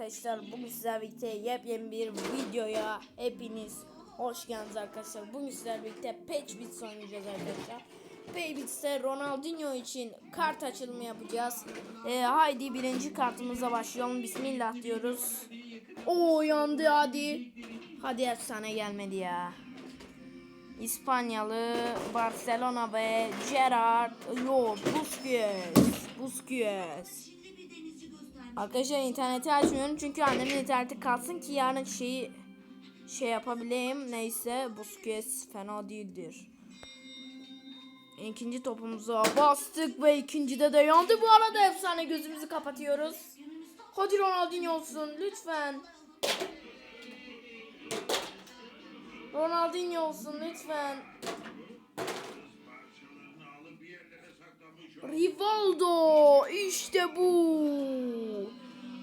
arkadaşlar. Bugün sizlerle birlikte yepyeni bir videoya hepiniz hoş geldiniz arkadaşlar. Bugün sizlerle birlikte Patch Bits oynayacağız arkadaşlar. Patch Bits'te Ronaldinho için kart açılımı yapacağız. Ee, haydi birinci kartımıza başlayalım. Bismillah diyoruz. Oo yandı hadi. Hadi efsane gelmedi ya. İspanyalı Barcelona ve Gerard yo Busquets Busquets Arkadaşlar interneti açmıyorum çünkü annemin interneti kalsın ki yarın şeyi şey yapabileyim. Neyse Busquets fena değildir. İkinci topumuza bastık ve ikincide de yandı. Bu arada efsane gözümüzü kapatıyoruz. Hadi Ronaldinho olsun lütfen. Ronaldinho olsun lütfen. Rivaldo işte bu.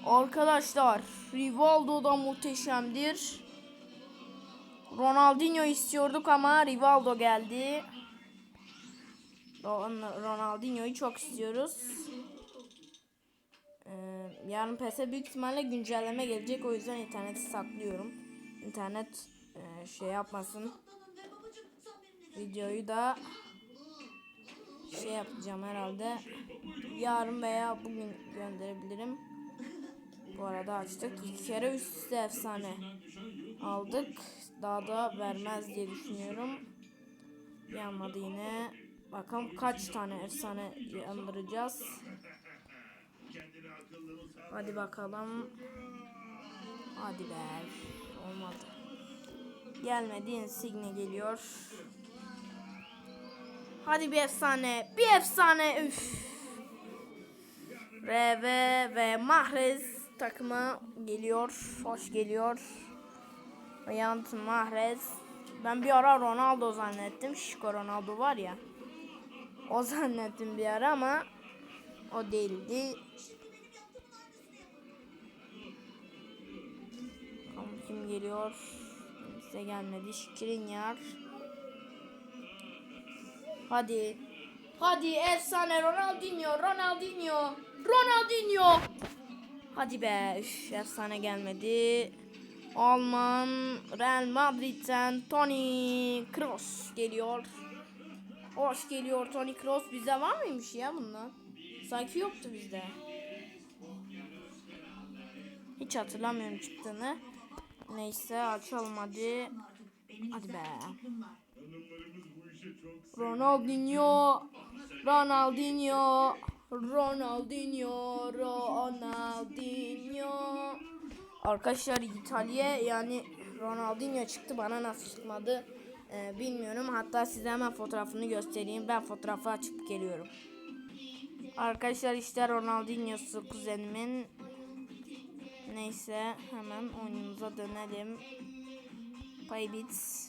Arkadaşlar Rivaldo da muhteşemdir. Ronaldinho istiyorduk ama Rivaldo geldi. Ron- Ronaldinho'yu çok istiyoruz. Ee, yarın PES'e büyük ihtimalle güncelleme gelecek. O yüzden interneti saklıyorum. İnternet e, şey yapmasın. Videoyu da yapacağım herhalde. Yarın veya bugün gönderebilirim. Bu arada açtık. İki kere üst üste efsane aldık. Daha da vermez diye düşünüyorum. Yanmadı yine. Bakalım kaç tane efsane yandıracağız. Hadi bakalım. Hadi be. Olmadı. Gelmedi. Insigne geliyor. Hadi bir efsane. Bir efsane. Üf. RV ve Mahrez takıma geliyor. Hoş geliyor. Riyant Mahrez. Ben bir ara Ronaldo zannettim. Şiko Ronaldo var ya. O zannettim bir ara ama o değildi. Kim geliyor? Kimse gelmedi. Şikrinyar. Hadi. Hadi efsane Ronaldinho, Ronaldinho, Ronaldinho. Hadi be, üf, efsane gelmedi. Alman Real Madrid'den Toni Kroos geliyor. Hoş geliyor Toni Kroos. Bizde var mıymış ya bundan? Sanki yoktu bizde. Hiç hatırlamıyorum çıktığını. Neyse açalım hadi. Hadi be. Ronaldinho, Ronaldinho, Ronaldinho, Ronaldinho. Arkadaşlar İtalya yani Ronaldinho çıktı bana nasıl çıkmadı ee, bilmiyorum. Hatta size hemen fotoğrafını göstereyim. Ben fotoğrafı açıp geliyorum. Arkadaşlar işte Ronaldinho'su kuzenimin. Neyse hemen oyunumuza dönelim. Paybits.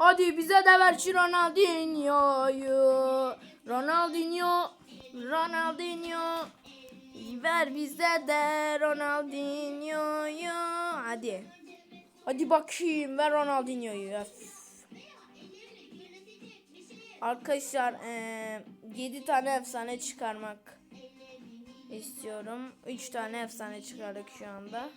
Hadi bize de ver şu Ronaldinho'yu. Ronaldinho, Ronaldinho. Ver bize de Ronaldinho'yu. Hadi. Hadi bakayım ver Ronaldinho'yu. Arkadaşlar eee 7 tane efsane çıkarmak istiyorum. 3 tane efsane çıkardık şu anda.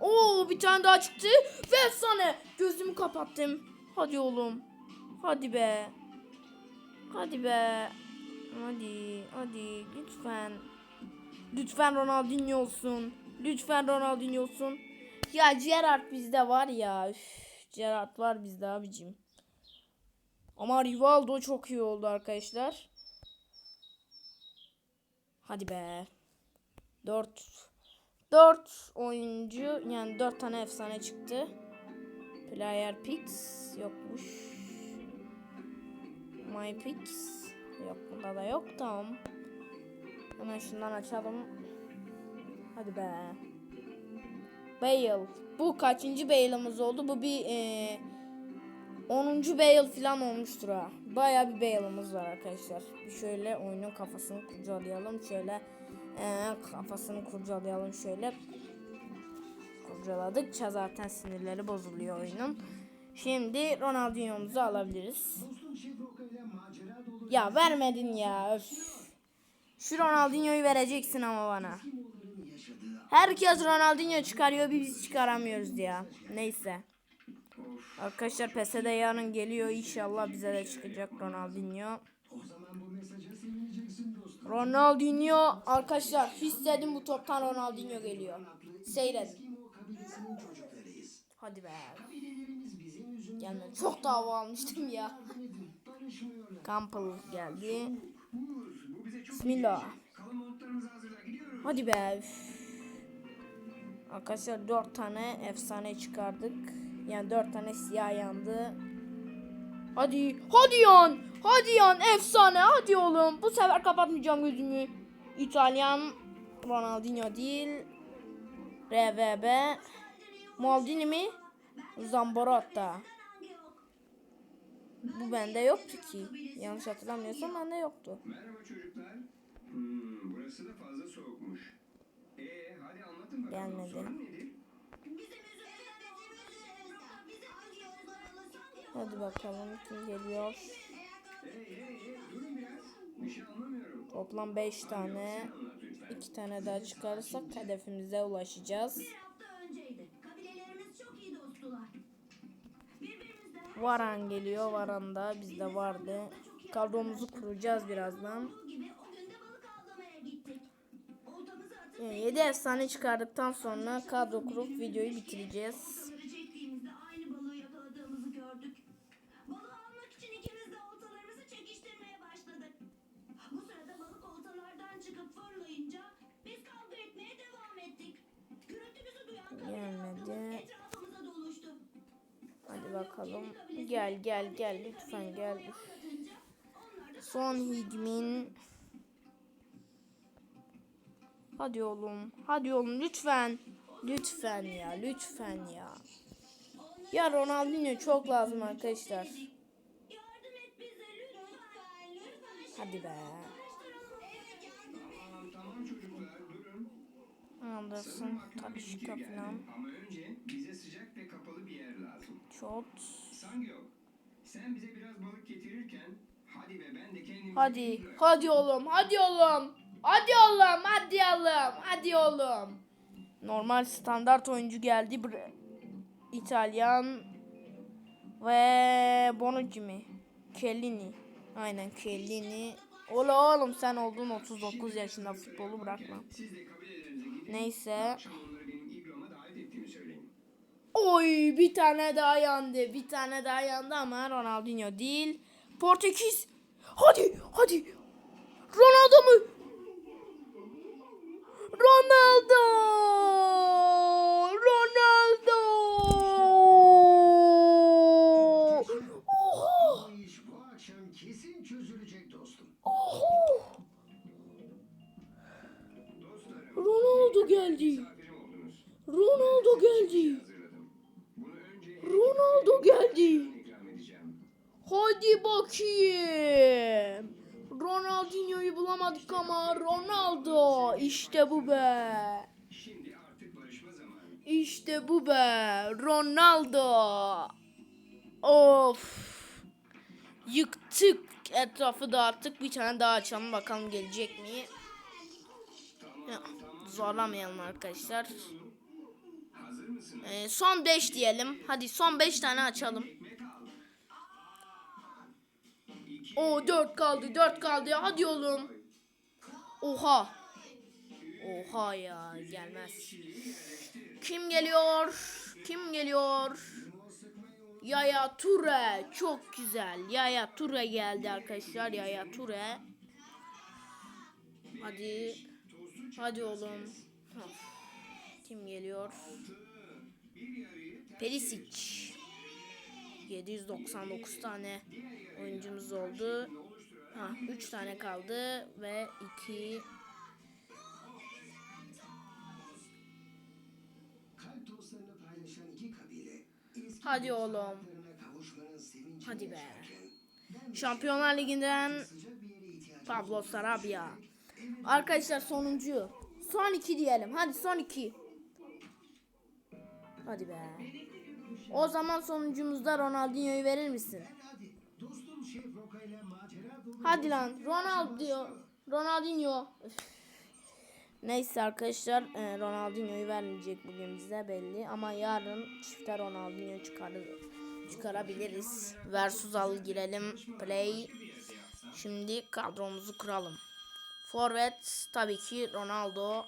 Oo bir tane daha çıktı. Ve efsane. Gözümü kapattım. Hadi oğlum. Hadi be. Hadi be. Hadi. Hadi. Lütfen. Lütfen Ronaldinho olsun. Lütfen Ronaldinho olsun. Ya Gerrard bizde var ya. Üf, Gerrard var bizde abicim. Ama Rivaldo çok iyi oldu arkadaşlar. Hadi be. 4 4 oyuncu yani 4 tane efsane çıktı. Player picks yokmuş. My picks yok bunda da yok tamam. Hemen şundan açalım. Hadi be. Bale. Bu kaçıncı Bale'ımız oldu? Bu bir e, 10. Bale falan olmuştur ha. Baya bir Bale'ımız var arkadaşlar. Bir şöyle oyunun kafasını kurcalayalım. Şöyle ee, kafasını kurcalayalım şöyle. Kurcaladıkça zaten sinirleri bozuluyor oyunun. Şimdi Ronaldinho'muzu alabiliriz. Ya vermedin ya. Öf. Şu Ronaldinho'yu vereceksin ama bana. Herkes Ronaldinho çıkarıyor biz çıkaramıyoruz ya. Neyse. Arkadaşlar PS'de yarın geliyor inşallah bize de çıkacak Ronaldinho. Ronaldinho arkadaşlar hissedin bu toptan Ronaldinho geliyor. Seyredin. Hadi be. Gelmedi. Çok da hava almıştım ya. Campbell geldi. Bismillah. Hadi be. Arkadaşlar 4 tane efsane çıkardık. Yani 4 tane siyah yandı. Hadi. Hadi yan. Hadi yan. Efsane. Hadi oğlum. Bu sefer kapatmayacağım gözümü. İtalyan Ronaldinho değil. RVB. Maldini mi? Zamboratta. Bu bende yoktu ki. Yanlış hatırlamıyorsam bende yoktu. Merhaba çocuklar. Hmm, burası da fazla soğukmuş. Ee, hadi anlatın bakalım. Gelmedi. Sorun nedir? Hadi bakalım kim geliyor. Toplam 5 tane. Sen anlat lütfen. 2 tane daha çıkarırsak hedefimize ulaşacağız. Varan geliyor. Varan da bizde vardı. Kadromuzu kuracağız birazdan. Yani 7 efsane çıkardıktan sonra kadro kurup videoyu bitireceğiz. Doluştu. Hadi bakalım. Gel gel gel lütfen gel. Son higmin. Hadi oğlum. Hadi oğlum lütfen. Lütfen ya lütfen ya. Ya Ronaldinho çok lazım arkadaşlar. Hadi be. Anderson, Talişka falan. Ama önce bize sıcak ve kapalı bir yer lazım. Çok. Sangyo, sen bize biraz balık getirirken hadi ve ben de kendimizi Hadi. Hadi oğlum. Hadi oğlum. Hadi oğlum. Hadi oğlum. Hadi oğlum. Normal standart oyuncu geldi. İtalyan ve Bonucci mi? Kellini. Aynen Kellini. Ola oğlum sen oldun 39 yaşında futbolu bırakma. Neyse. Oy bir tane daha yandı. Bir tane daha yandı ama Ronaldinho değil. Portekiz. Hadi hadi. Ronaldo mu? Ronaldo. Ronaldo. Oha. Bu iş bu akşam kesin çözülecek dostum. Oha. Dostlarım, Ronaldo geldi. misafirim oldunuz. Ronaldo geldi. Hazırladım. Bunu önce Ronaldo geldi. ikram edeceğim. Hadi bakayım. Ronaldinho'yu bulamadık ama Ronaldo. İşte bu be. İşte bu be. Ronaldo. Of. Yıktık. Etrafı dağıttık. Bir tane daha açalım bakalım gelecek mi? Ya, zorlamayalım arkadaşlar. Ee, son 5 diyelim. Hadi son 5 tane açalım. Ekmek al. O 4 kaldı 4 kaldı hadi oğlum. Oha. Oha ya gelmez. Kim geliyor? Kim geliyor? Yaya Ture. Çok güzel. Yaya Ture geldi arkadaşlar. Yaya Ture. Hadi. Hadi oğlum. Kim geliyor? Perisic. 799 tane oyuncumuz oldu. Ha, 3 tane kaldı ve 2 Kalp dostlarını paylaşan iki kabile. eski Hadi oğlum. Hadi be. Şampiyonlar Ligi'nden Pablo Sarabia. Arkadaşlar sonuncu. Son 2 diyelim. Hadi son 2. Hadi be. O zaman sonuncumuzda Ronaldinho'yu verir misin? Hadi lan Ronaldo. Ronaldinho. Üf. Neyse arkadaşlar e, Ronaldinho'yu vermeyecek bugün bize belli ama yarın çifte Ronaldinho çıkarır, çıkarabiliriz. Versus al girelim play. Şimdi kadromuzu kuralım. Forvet tabii ki Ronaldo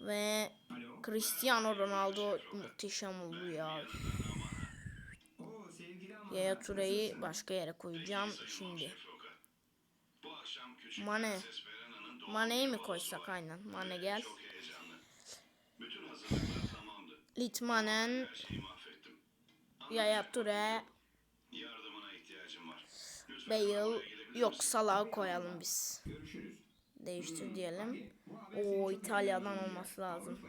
ve. Cristiano Ronaldo muhteşem oldu ya. Yaya Ture'yi başka yere koyacağım şimdi. Mane. Mane'yi mi koysak aynen. Mane gel. Litmanen, Yaya Ture, Bale. Yok? Salah'ı koyalım biz. Değiştir diyelim. Çok İtalya'dan olması lazım.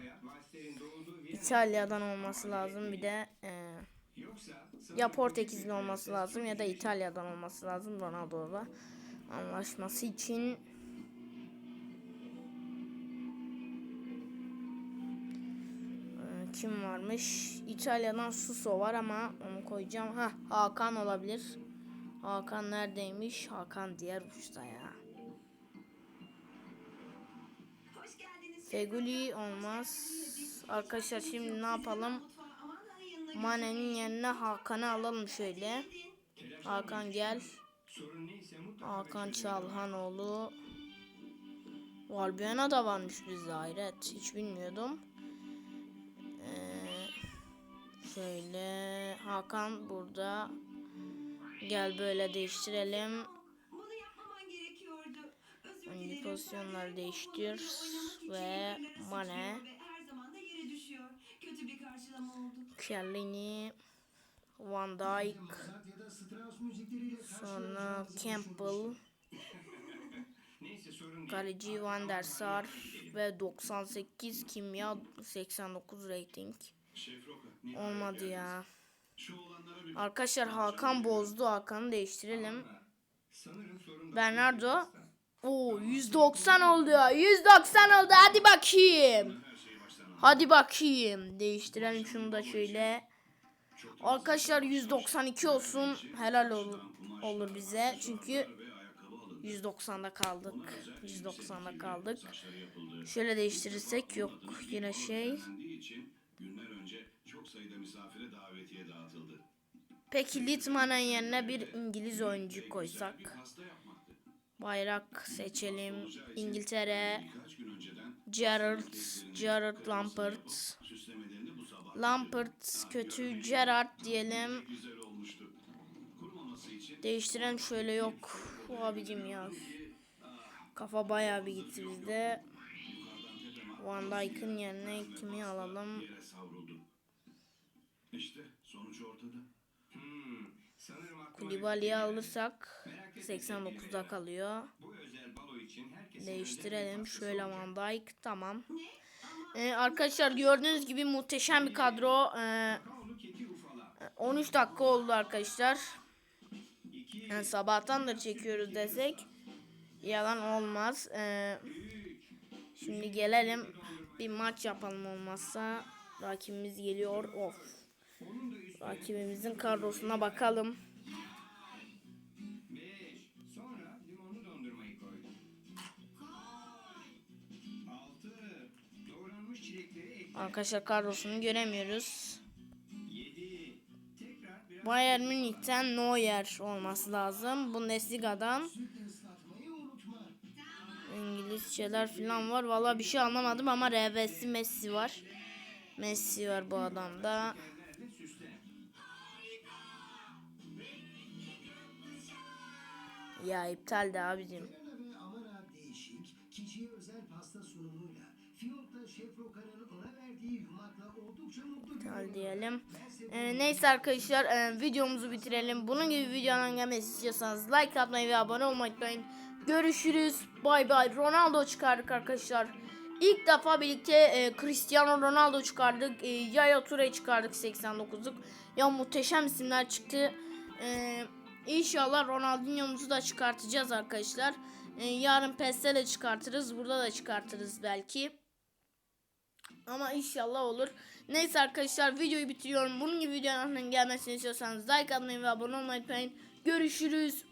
İtalya'dan olması lazım bir de e, Yoksa ya Portekizli olması lazım ya da İtalya'dan olması lazım Ronaldo'la anlaşması için. E, Kim varmış? İtalya'dan Suso var ama onu koyacağım. Ha Hakan olabilir. Hakan neredeymiş? Hakan diğer uçta ya. Feguli olmaz. Arkadaşlar şimdi ne yapalım? Mane'nin yerine Hakan'ı alalım şöyle. Hakan gel. sorun neyse mutlaka Hakan Çalhanoğlu. Valbuena da varmış bizde hayret. Hiç bilmiyordum. Ee, şöyle Hakan burada. Gel böyle değiştirelim. Bunu yapmaman gerekiyordu. Özür Hangi dilerim. pozisyonları değiştir ve Mane. sıçrıyor ve her zaman da yere düşüyor. Kötü bir Chiellini, Van Dijk, ya sonra Campbell. Kaleci Van der Sar ve 98 kimya 89 rating. Olmadı ya. Arkadaşlar Hakan bozdu. Hakan'ı değiştirelim. Bernardo. Oo 190 oldu. 190 oldu. Hadi bakayım. her şeyi baştan al. Hadi bakayım. Değiştirelim şunu da şöyle. Arkadaşlar 192 olsun. Helal olur, olur bize. Çünkü Ve ayakkabı alın. 190'da kaldık. Özel 190'da elbise kaldık. Şöyle değiştirirsek yok yine şey. Peki Litman'ın yerine bir İngiliz oyuncu koysak. Bayrak seçelim. İngiltere. Gerrard. Gerrard Lampard. Lampard kötü. Gerrard diyelim. Değiştirelim şöyle yok. Abicim ya. Kafa bayağı bir gitti bizde. Van Dijk'ın yerine kimi alalım? İşte sonuç ortada. Hmm, Kulibali'yi alırsak Merak etme sevgili 89'da Beyler. kalıyor. Bu özel balo için herkesin Değiştirelim. Şöyle Van. Dijk. Tamam. Ee, arkadaşlar gördüğünüz gibi muhteşem bir kadro. Ee, Kakaolu keki ufala. 13 dakika oldu arkadaşlar. Yani sabahtan da çekiyoruz desek yalan olmaz. Ee, şimdi gelelim bir maç yapalım olmazsa. Rakibimiz geliyor. Of. Rakibimizin kadrosuna bakalım. Arkadaşlar kadrosunu göremiyoruz. Bayern Münih'ten Neuer olması lazım. Bundesliga'dan ıslatmayı unutma. İngilizceler falan var. Valla bir şey anlamadım ama RV'si Messi var. Messi var bu adamda. Ya iptal de abicim. Verena ve Amara değişik, kişiye özel pasta sunumuyla Fiyonk'ta Şef Roka'nın ona verdiği yumakla oldukça mutlu Hadi görünüyor. diyelim. Ee, neyse arkadaşlar e, videomuzu bitirelim. Bunun gibi videoların gelmesi istiyorsanız like atmayı ve abone olmayı unutmayın. Görüşürüz. Bay bay. Ronaldo çıkardık arkadaşlar. İlk defa birlikte e, Cristiano Ronaldo çıkardık. E, Yaya Toure çıkardık 89'luk. Ya muhteşem isimler çıktı. E, inşallah Ronaldinho'muzu da çıkartacağız arkadaşlar. E, yarın PES'te de çıkartırız. Burada da çıkartırız belki. Ama inşallah olur. Neyse arkadaşlar videoyu bitiriyorum. Bunun gibi videoların gelmesini istiyorsanız like atmayı ve abone olmayı unutmayın. Görüşürüz.